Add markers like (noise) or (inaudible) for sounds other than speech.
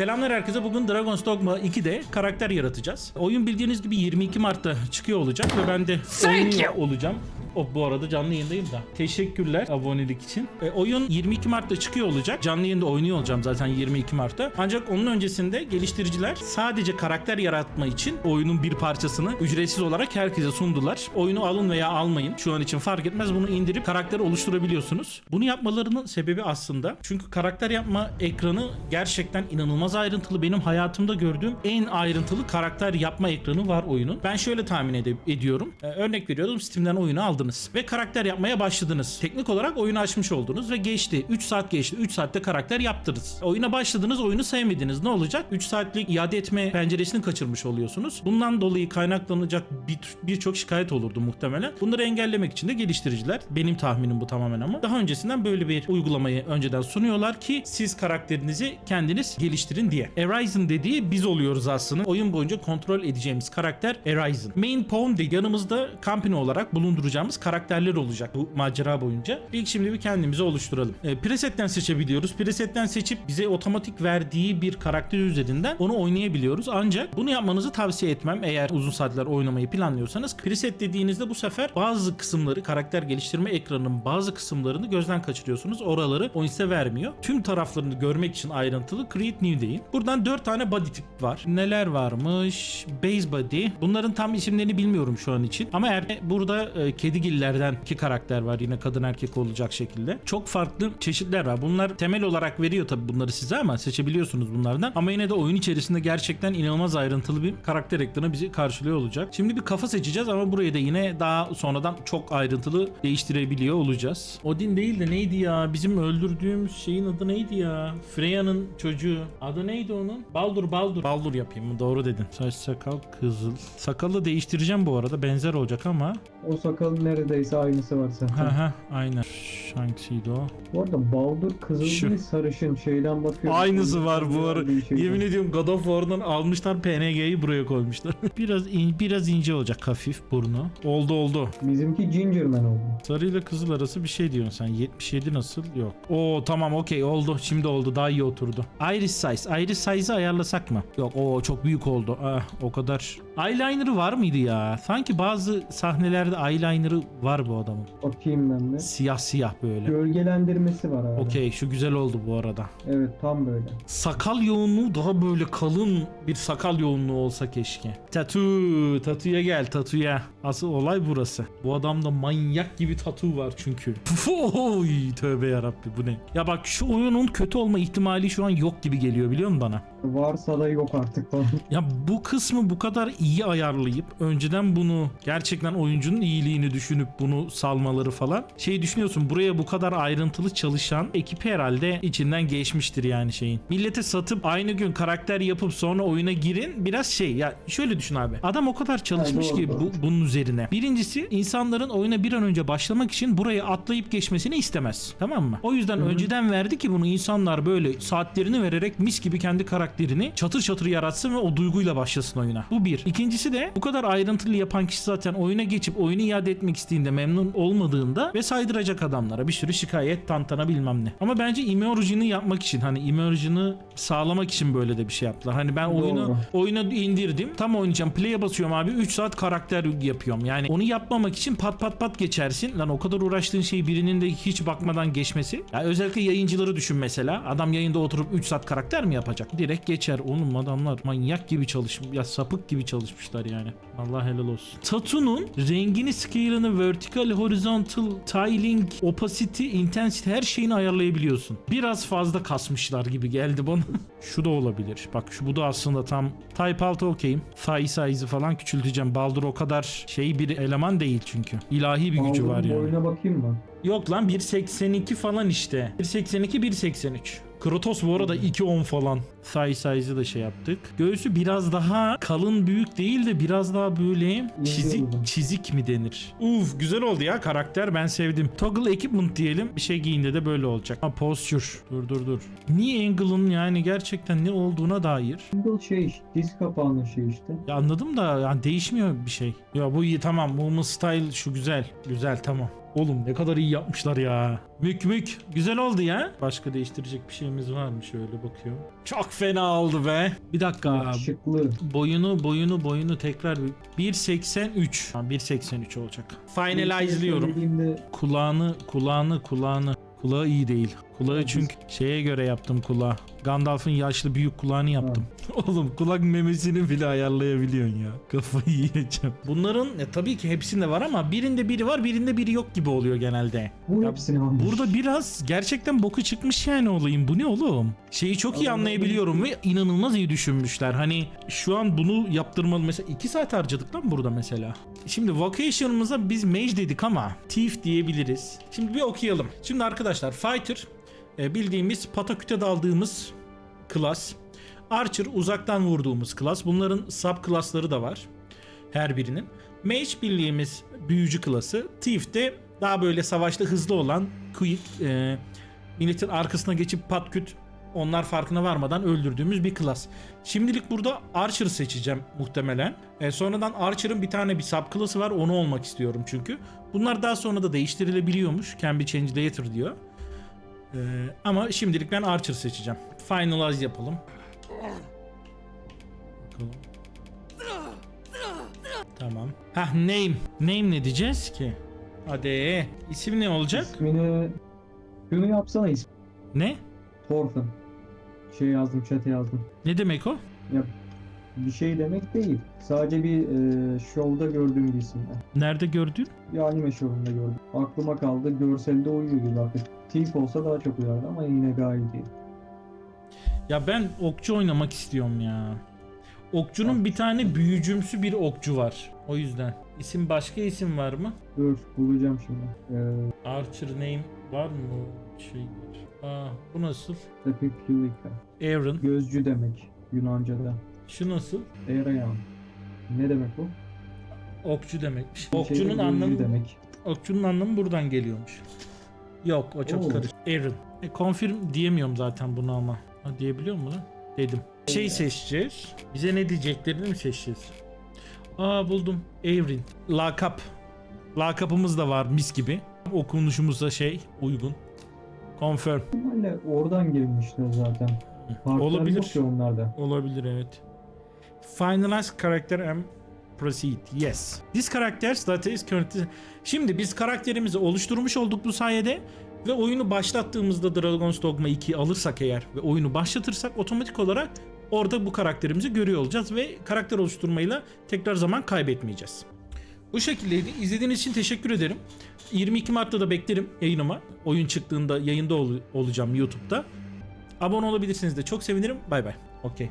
Selamlar herkese. Bugün Dragon's Dogma 2'de karakter yaratacağız. Oyun bildiğiniz gibi 22 Mart'ta çıkıyor olacak ve ben de oynuyor olacağım. O bu arada canlı yayındayım da. Teşekkürler abonelik için. E, oyun 22 Mart'ta çıkıyor olacak. Canlı yayında oynuyor olacağım zaten 22 Mart'ta. Ancak onun öncesinde geliştiriciler sadece karakter yaratma için oyunun bir parçasını ücretsiz olarak herkese sundular. Oyunu alın veya almayın. Şu an için fark etmez. Bunu indirip karakter oluşturabiliyorsunuz. Bunu yapmalarının sebebi aslında çünkü karakter yapma ekranı gerçekten inanılmaz ayrıntılı. Benim hayatımda gördüğüm en ayrıntılı karakter yapma ekranı var oyunun. Ben şöyle tahmin ede- ediyorum. Ee, örnek veriyorum Steam'den oyunu aldınız ve karakter yapmaya başladınız. Teknik olarak oyunu açmış oldunuz ve geçti. 3 saat geçti. 3 saatte karakter yaptınız. Oyuna başladınız, oyunu sevmediniz. Ne olacak? 3 saatlik iade etme penceresini kaçırmış oluyorsunuz. Bundan dolayı kaynaklanacak bir- birçok şikayet olurdu muhtemelen. Bunları engellemek için de geliştiriciler, benim tahminim bu tamamen ama daha öncesinden böyle bir uygulamayı önceden sunuyorlar ki siz karakterinizi kendiniz geliştirin diye. Horizon dediği biz oluyoruz aslında. Oyun boyunca kontrol edeceğimiz karakter Horizon. Main pawn de yanımızda company olarak bulunduracağımız karakterler olacak bu macera boyunca. İlk şimdi bir kendimizi oluşturalım. E, presetten seçebiliyoruz. Presetten seçip bize otomatik verdiği bir karakter üzerinden onu oynayabiliyoruz. Ancak bunu yapmanızı tavsiye etmem eğer uzun saatler oynamayı planlıyorsanız. Preset dediğinizde bu sefer bazı kısımları karakter geliştirme ekranının bazı kısımlarını gözden kaçırıyorsunuz. Oraları oyun size vermiyor. Tüm taraflarını görmek için ayrıntılı Create New deyin. Buradan 4 tane body tip var. Neler varmış? Base body. Bunların tam isimlerini bilmiyorum şu an için. Ama er burada e, kedigillerden iki karakter var. Yine kadın erkek olacak şekilde. Çok farklı çeşitler var. Bunlar temel olarak veriyor tabii bunları size ama seçebiliyorsunuz bunlardan. Ama yine de oyun içerisinde gerçekten inanılmaz ayrıntılı bir karakter ekranı bizi karşılıyor olacak. Şimdi bir kafa seçeceğiz ama burayı da yine daha sonradan çok ayrıntılı değiştirebiliyor olacağız. Odin değil de neydi ya? Bizim öldürdüğümüz şeyin adı neydi ya? Freya'nın çocuğu. Adı neydi onun? Baldur Baldur. Baldur yapayım mı? Doğru dedin. Saç sakal kızıl. Sakalı değiştireceğim bu arada. Benzer olacak ama. O sakalın neredeyse aynısı var zaten. Ha ha aynen. Hangisiydi o? Bu arada Baldur kızıl Şu. değil sarışın şeyden bakıyor. Aynısı var bu ara. Bir şey Yemin ediyorum God of War'dan almışlar PNG'yi buraya koymuşlar. (laughs) biraz in, biraz ince olacak hafif burnu. Oldu oldu. Bizimki Gingerman oldu. Sarı ile kızıl arası bir şey diyorsun sen. 77 nasıl? Yok. Oo tamam okey oldu. Şimdi oldu. Daha iyi oturdu. Iris size. Iris size'ı ayarlasak mı? Yok o çok büyük oldu. Ah o kadar. Eyeliner'ı var mıydı ya? Sanki bazı sahnelerde eyeliner'ı var bu adamın. Bakayım ben de. Siyah siyah böyle. Gölgelendirmesi var abi. Okey şu güzel oldu bu arada. Evet tam böyle. Sakal yoğunluğu daha böyle kalın bir sakal yoğunluğu olsa keşke. Tatu, tatuya gel tatuya. Asıl olay burası. Bu adamda manyak gibi tatu var çünkü. (laughs) Oy tövbe yarabbi bu ne? Ya bak şu oyunun kötü olma ihtimali şu an yok gibi geliyor biliyor musun bana? Varsa da yok artık falan. Ya bu kısmı bu kadar iyi ayarlayıp önceden bunu gerçekten oyuncunun iyiliğini düşünüp bunu salmaları falan. Şey düşünüyorsun buraya bu kadar ayrıntılı çalışan ekip herhalde içinden geçmiştir yani şeyin. Millete satıp aynı gün karakter yapıp sonra oyuna girin biraz şey ya şöyle düşün abi. Adam o kadar çalışmış Ha, doğru, ki bu, doğru. bunun üzerine. Birincisi insanların oyuna bir an önce başlamak için burayı atlayıp geçmesini istemez. Tamam mı? O yüzden önceden verdi ki bunu insanlar böyle saatlerini vererek mis gibi kendi karakterini çatır çatır yaratsın ve o duyguyla başlasın oyuna. Bu bir. İkincisi de bu kadar ayrıntılı yapan kişi zaten oyuna geçip oyunu iade etmek istediğinde memnun olmadığında ve saydıracak adamlara bir sürü şikayet, tantana bilmem ne. Ama bence immersion'ı yapmak için hani immersion'ı sağlamak için böyle de bir şey yaptılar. Hani ben oyunu Doğru. oyuna indirdim. Tam oynayacağım. Play'e basıyorum abi. 3 saat karakter yapıyorum. Yani onu yapmamak için pat pat pat geçersin. Lan o kadar uğraştığın şey birinin de hiç bakmadan geçmesi. Ya özellikle yayıncıları düşün mesela. Adam yayında oturup 3 saat karakter mi yapacak? Direkt geçer. Oğlum adamlar manyak gibi çalışmış. Ya sapık gibi çalışmışlar yani. Allah helal olsun. Tatu'nun rengini, scale'ını, vertical, horizontal, tiling, opacity, intensity her şeyini ayarlayabiliyorsun. Biraz fazla kasmışlar gibi geldi bana. (laughs) şu da olabilir. Bak şu bu da aslında tam type 6 okeyim. Thigh size'ı falan küçülteceğim. Baldur o kadar şey bir eleman değil çünkü. İlahi bir gücü var Baldur'un yani. boyuna bakayım mı? Yok lan 1.82 falan işte. 1.82 1.83. Kratos bu arada 2.10 falan. Thigh size'ı da şey yaptık. Göğsü biraz daha kalın büyük değil de biraz daha böyle çizik çizik mi denir? Uf güzel oldu ya karakter ben sevdim. Toggle equipment diyelim. Bir şey giyinde de böyle olacak. Ha posture. Dur dur dur. Niye angle'ın yani gerçekten ne olduğuna dair. Single şey diz kapağının şey işte. Ya anladım da yani değişmiyor bir şey. Ya bu iyi tamam. Movement style şu güzel. Güzel tamam. Oğlum ne kadar iyi yapmışlar ya. Mük mük. Güzel oldu ya. Başka değiştirecek bir şeyimiz var mı? Şöyle bakıyorum. Çok fena oldu be. Bir dakika. Şıklı. Boyunu boyunu boyunu tekrar bir- 1.83. Ha, 1.83 olacak. Finalize'liyorum. Söylediğimde Kulağını kulağını kulağını. Kulağı iyi değil. Kulağı çünkü şeye göre yaptım kulağı. Gandalf'ın yaşlı büyük kulağını yaptım. (laughs) Oğlum kulak memesini bile ayarlayabiliyorsun ya. (laughs) Kafayı yiyeceğim. Bunların e, tabii ki hepsinde var ama birinde biri var birinde biri yok gibi oluyor genelde. bu hepsini almış. Burada biraz gerçekten boku çıkmış yani olayım. Bu ne oğlum? Şeyi çok iyi anlayabiliyorum ve inanılmaz iyi düşünmüşler. Hani şu an bunu yaptırmalı mesela 2 saat harcadık lan burada mesela. Şimdi vocation'ımıza biz mage dedik ama thief diyebiliriz. Şimdi bir okuyalım. Şimdi arkadaşlar fighter e, bildiğimiz pataküte daldığımız klas. Archer uzaktan vurduğumuz klas. Bunların sub klasları da var her birinin. Mage bildiğimiz büyücü klası. Thief de daha böyle savaşta hızlı olan quick e, milletin arkasına geçip patküt onlar farkına varmadan öldürdüğümüz bir klas. Şimdilik burada Archer seçeceğim muhtemelen. E, sonradan Archer'ın bir tane bir sub klası var onu olmak istiyorum çünkü. Bunlar daha sonra da değiştirilebiliyormuş. Can be changed later diyor. E, ama şimdilik ben Archer seçeceğim. Finalize yapalım. Bakalım. Tamam. Hah name. Name ne diyeceğiz ki? Hadi. İsim ne olacak? İsmini şunu yapsana ismi. Ne? Thorfinn. Şey yazdım, chat'e yazdım. Ne demek o? Ya bir şey demek değil. Sadece bir e, şovda gördüğüm bir isim. Nerede gördün? Bir anime şovunda gördüm. Aklıma kaldı. Görselde uyuyor gibi artık. Thief olsa daha çok uyardı ama yine gayet iyi. Ya ben okçu oynamak istiyorum ya. Okçunun bir tane büyücümsü bir okçu var. O yüzden. İsim başka isim var mı? Dur bulacağım şimdi. Ee, Archer name var mı? Şey. Aa, bu nasıl? Epipulika. Aaron. Gözcü demek Yunanca'da. Şu nasıl? Erayan. Ne demek bu? Okçu demekmiş. Bir Okçunun anlamı demek. Okçunun anlamı buradan geliyormuş. Yok o çok Oo. karışık. Aaron. E, confirm diyemiyorum zaten bunu ama. Ha, diyebiliyor mu lan? Dedim. Şey seçeceğiz. Bize ne diyeceklerini mi seçeceğiz? Aa buldum. Aaron. Lakap. Lakapımız da var mis gibi. Okunuşumuz da şey uygun. Confirm. Oradan girmişler zaten. Farklar Olabilir. yok onlarda. Olabilir evet. Finalize character and proceed. Yes. This characters that is currently... Şimdi biz karakterimizi oluşturmuş olduk bu sayede ve oyunu başlattığımızda Dragon's Dogma 2'yi alırsak eğer ve oyunu başlatırsak otomatik olarak orada bu karakterimizi görüyor olacağız ve karakter oluşturmayla tekrar zaman kaybetmeyeceğiz. Bu şekildeydi. İzlediğiniz için teşekkür ederim. 22 Mart'ta da beklerim yayınıma. Oyun çıktığında yayında ol- olacağım YouTube'da. Abone olabilirsiniz de çok sevinirim. Bay bay. Okey.